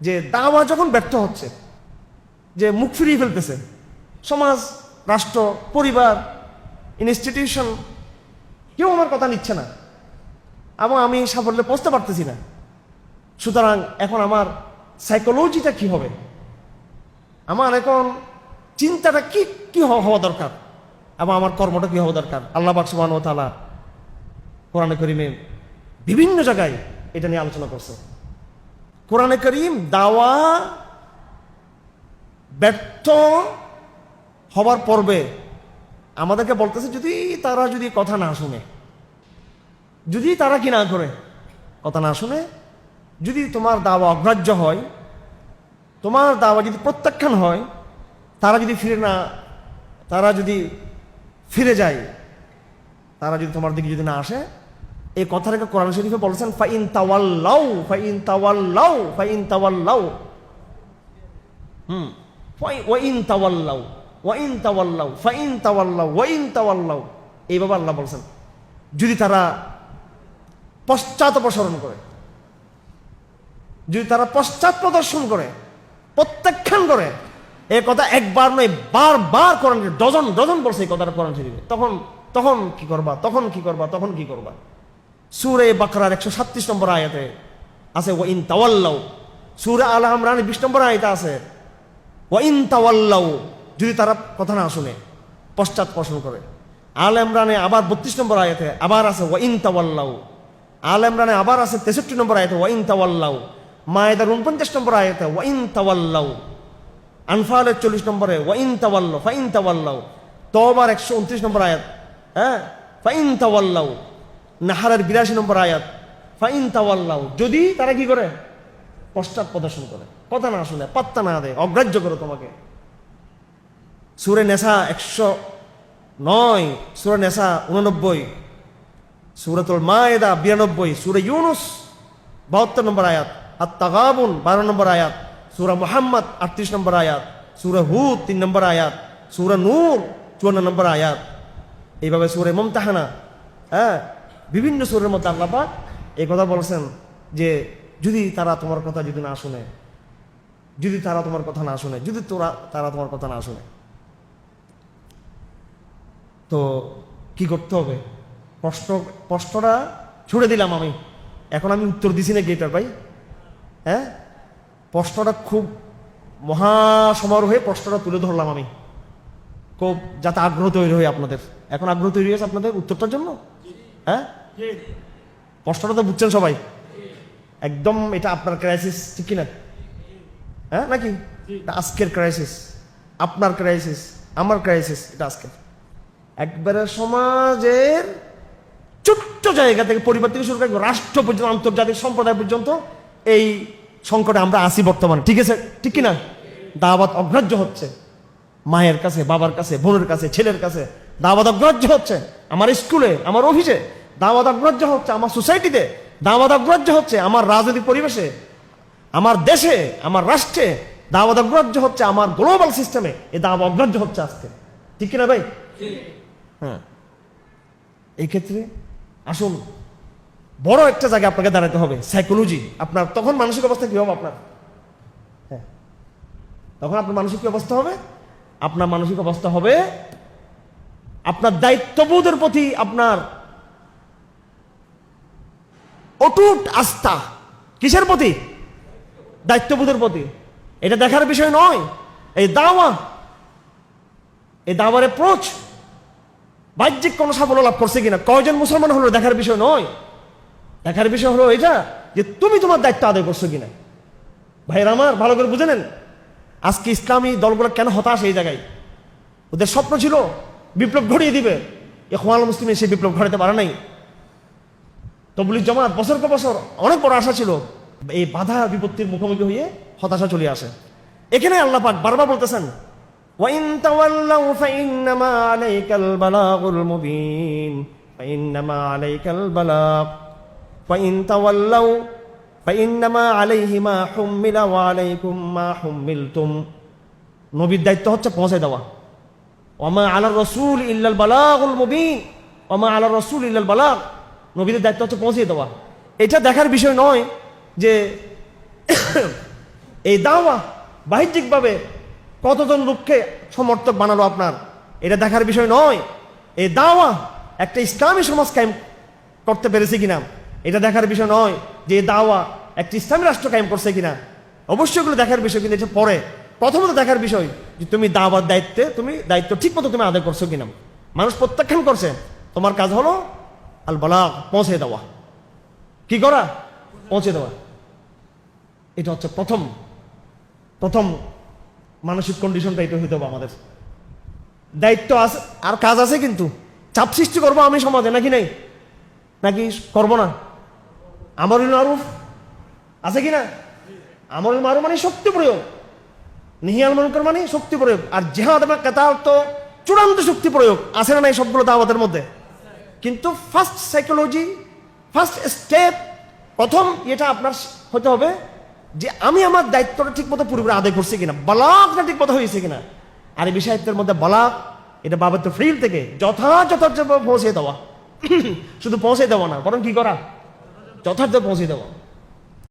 যে দাওয়া যখন ব্যর্থ হচ্ছে, যে মুখ ফিরিয়ে ফেলতেছে, সমাজ, রাষ্ট্র, পরিবার ইনস্টিটিউশন কেউ আমার কথা নিচ্ছে না এবং আমি সাফল্যে পৌঁছতে পারতেছি না। সুতরাং এখন আমার সাইকোলজিটা কি হবে? আমার এখন চিন্তাটা কি কি হওয়া দরকার? এবং আমার কর্মটা কি হওয়া দরকার? আল্লাহ বাকসুবান ও তালা কোরআনে করিমে বিভিন্ন জায়গায় এটা নিয়ে আলোচনা করছে। কোরআনে করিম দাওয়া ব্যর্থ হবার পর্বে আমাদেরকে বলতেছে, যদি তারা যদি কথা না শুনে, যদি তারা কি না করে, কথা না শুনে, যদি তোমার দাওয়া অগ্রাহ্য হয়, তোমার দাওয়া যদি প্রত্যাখ্যান হয়, তারা যদি ফিরে না, তারা যদি ফিরে যায়, তারা যদি তোমার দিকে যদি না আসে এই কথাটাকে কোরআন শরীফে বলেছেন, ফাইন তাওয়াল্লাউ ফাইন তাওয়াল্লাউ ফাইন তাওয়াল্লাউ। হুম। ফাই- ওয়াইন তাওয়াল্লাউ ওয়াইন তাওয়াল্লাউ, ফাইন তাওয়াল্লাউ, ওয়াইন তাওয়াল্লাউ। এইভাবে আল্লাহ বলছেন। যদি তারা পশ্চাৎ অপসরণ করে, যদি তারা পশ্চাৎ প্রদর্শন করে, প্রত্যাখ্যান করে, এই কথা একবার নয়, বারবার কোরআন ডজন ডজন বলছে এই কথাটা কোরআন শরীফে। তখন তখন কি করবা, তখন কি করবা, তখন কি করবা? সুরে বাকরার একশো সাতত্রিশ নম্বর আয়াতে আছে ও ইন তাওয়াল্লাও সুরে আল ইমরান বিশ নম্বর আয়তা আছে ও ইন তাওয়াল্লাও যদি তারা কথা না শুনে, পশ্চাৎ পোষণ করে। আল ইমরানে আবার বত্রিশ নম্বর আয়াতে আবার আছে ও ইন তাওয়াল্লাও আল ইমরানে আবার আছে তেষট্টি নম্বর আয়াতে ও ইন তাওয়াল্লাও মায়েদার উনপঞ্চাশ নম্বর আয়াতে ও ইন তাওয়াল্লাও আনফালের চল্লিশ নম্বরে, ওয়াইন তাওয়াল্লাও ফাইন তাওয়াল্লাও তবার একশো উনত্রিশ নম্বর আয়াত হ্যাঁ ফাইন তাওয়াল্লাও নাহারের বিরাশি নম্বর আয়াত, ফাইন তাওয়াল্লাও যদি তারা কি করে? পশ্চাৎ প্রদর্শন করে। কথা না শুনে, পাত্তা না দেয়, অগ্রাহ্য করো তোমাকে। সুরে নেশা একশো নয়, সুরে নেশা উননব্বই সুরতুল মায়েদা বিরানব্বই, সুরে ইউনুস বাহাত্তর নম্বর আয়াত আর তাগাবুন বারো নম্বর আয়াত, সুরা মোহাম্মদ আটত্রিশ নম্বর আয়াত, সুরা হুদ তিন নম্বর আয়াত, সুরা নূর চুয়ান্ন নম্বর আয়াত। এইভাবে সুরে মমতাহানা হ্যাঁ? বিভিন্ন সুরের মধ্যে আল্লাপা এই কথা বলেছেন যে যদি তারা তোমার কথা যদি না শুনে, যদি তারা তোমার কথা না শুনে, যদি তোরা, তারা তোমার কথা না শুনে। তো কি করতে হবে? প্রশ্ন, প্রশ্নটা ছুড়ে দিলাম আমি। এখন আমি উত্তর দিছি না গেটার ভাই? হ্যাঁ? প্রশ্নটা খুব মহা সমারোহে প্রশ্নটা তুলে ধরলাম আমি। খুব যাতে আগ্রহ তৈরি হয় আপনাদের। এখন আগ্রহ তৈরি হয়েছে আপনাদের উত্তরটার জন্য? হ্যাঁ? প্রশ্নটা তো বুঝছেন সবাই। একদম এটা আপনার ক্রাইসিস ঠিক কিনা? হ্যাঁ নাকি? আজকের ক্রাইসিস আপনার ক্রাইসিস আমার ক্রাইসিস এটা আজকের। একবারে সমাজের ছোট্ট জায়গা থেকে পরিবার থেকে শুরু করে রাষ্ট্র পর্যন্ত, আন্তর্জাতিক সম্প্রদায় পর্যন্ত এই সংকটে আমরা আসি বর্তমানে, ঠিক আছে? ঠিক কিনা? দাওয়াত অগ্রাহ্য হচ্ছে। মায়ের কাছে, বাবার কাছে, বোনের কাছে, ছেলের কাছে দাওয়াত অগ্রাহ্য হচ্ছে। আমার স্কুলে, আমার অফিসে দাওয়াত অগ্রাহ্য হচ্ছে আমার সোসাইটিতে, দাওয়াত অগ্রাহ্য হচ্ছে আমার রাজনৈতিক পরিবেশে, আমার দেশে, আমার রাষ্ট্রে, দাওয়াত অগ্রাহ্য হচ্ছে আমার গ্লোবাল সিস্টেমে এই দাওয়াত অগ্রাহ্য হচ্ছে আজকে। ঠিক কিনা ভাই? হ্যাঁ। এই ক্ষেত্রে আসুন, বড় একটা জায়গায় আপনাকে দাঁড়াতে হবে সাইকোলজি আপনার তখন মানসিক অবস্থা কি হবে আপনার? হ্যাঁ। তখন আপনার মানসিক অবস্থা হবে? আপনার মানসিক অবস্থা হবে, আপনার দায়িত্ববোধের প্রতি আপনার অটুট আস্থা। কিসের প্রতি? দায়িত্ববোধের প্রতি। এটা দেখার বিষয় নয়। এই দাওয়া, এই দাওয়ার অ্যাপ্রোচ বাহ্যিক কোনো সাফল্য লাভ করছে কিনা, কয়জন মুসলমান হলো দেখার বিষয় নয়। দেখার বিষয় হলো এটা যে তুমি তোমার দায়িত্ব আদায় করছ কিনা। ভাইয়ের আমার, ভালো করে বুঝে নেন। আজকে ইসলামী দলগুলো কেন হতাশ এই জায়গায়? ওদের স্বপ্ন ছিল বিপ্লব ঘটিয়ে দিবে। এ খোয়াল মুসলিমে সেই বিপ্লব ঘটাতে পারে নাই। তবলি জমাত বছর পর বছর অনেক বড় আশা ছিল এই বাধা বিপত্তির মুখোমুখি হয়ে হতাশা চলে আসে এখানে আল্লাহ পাক বারবার বলতেছেন وإن تولوا فإنما عليك البلاغ المبين فإنما عليك البلاغ وإن تولوا فإنما عليه ما حمل وعليكم ما حملتم নবীর দায়িত্ব হচ্ছে পৌঁছে দেওয়া ওমা আলার রসুল ইল্লাল বালাগুল মুবিন ওমা আলার রসুল ইল্লাল বালাগ নবীদের দায়িত্ব হচ্ছে পৌঁছে দেওয়া। এটা দেখার বিষয় নয় যে এই দাওয়া বাহ্যিকভাবে কতজন লোককে সমর্থক বানালো আপনার, এটা দেখার বিষয় নয়। এই দাওয়া একটা ইসলামী সমাজ কায়েম করতে পেরেছে কিনা, এটা দেখার বিষয় নয় যে দাওয়া একটা ইসলামী রাষ্ট্র কায়েম করছে কিনা। অবশ্যই এগুলো দেখার বিষয়, কিন্তু এটা পরে প্রথমত দেখার বিষয় যে তুমি দাওয়ার দায়িত্বে, তুমি দায়িত্ব ঠিক মতো তুমি আদায় করছ কিনা। মানুষ প্রত্যাখ্যান করছে, তোমার কাজ হলো আল বলা পৌঁছে দেওয়া। কি করা? পৌঁছে দেওয়া। এটা হচ্ছে প্রথম প্রথম মানসিক কন্ডিশনটা এটা হইতে হবে আমাদের। দায়িত্ব আছে, আর কাজ আছে কিন্তু। চাপ সৃষ্টি করব আমি সমাজে, নাকি নাই? নাকি করব না? আমার মারুফ আছে কি না আমার মারুফ মানে শক্তি প্রয়োগ। নিহিয়াল মনকর মানে শক্তি প্রয়োগ। আর জেহাদ কেতাল তো চূড়ান্ত শক্তি প্রয়োগ। আছে না নাই সবগুলো দাওয়াতের মধ্যে? কিন্তু ফার্স্ট সাইকোলজি ফার্স্ট স্টেপ প্রথম এটা আপনার হতে হবে যে আমি আমার দায়িত্বটা ঠিক মতো পুরোপুরি আদায় করছি কিনা, বলাকটা ঠিক মতো হয়েছে কিনা। আর এই বিষয়ত্বের মধ্যে বলাক, এটা বাবার ফ্রিল থেকে যথাযথ পৌঁছে দেওয়া। শুধু পৌঁছে দেওয়া না, বরং কি করা? যথার্থ পৌঁছে দেওয়া।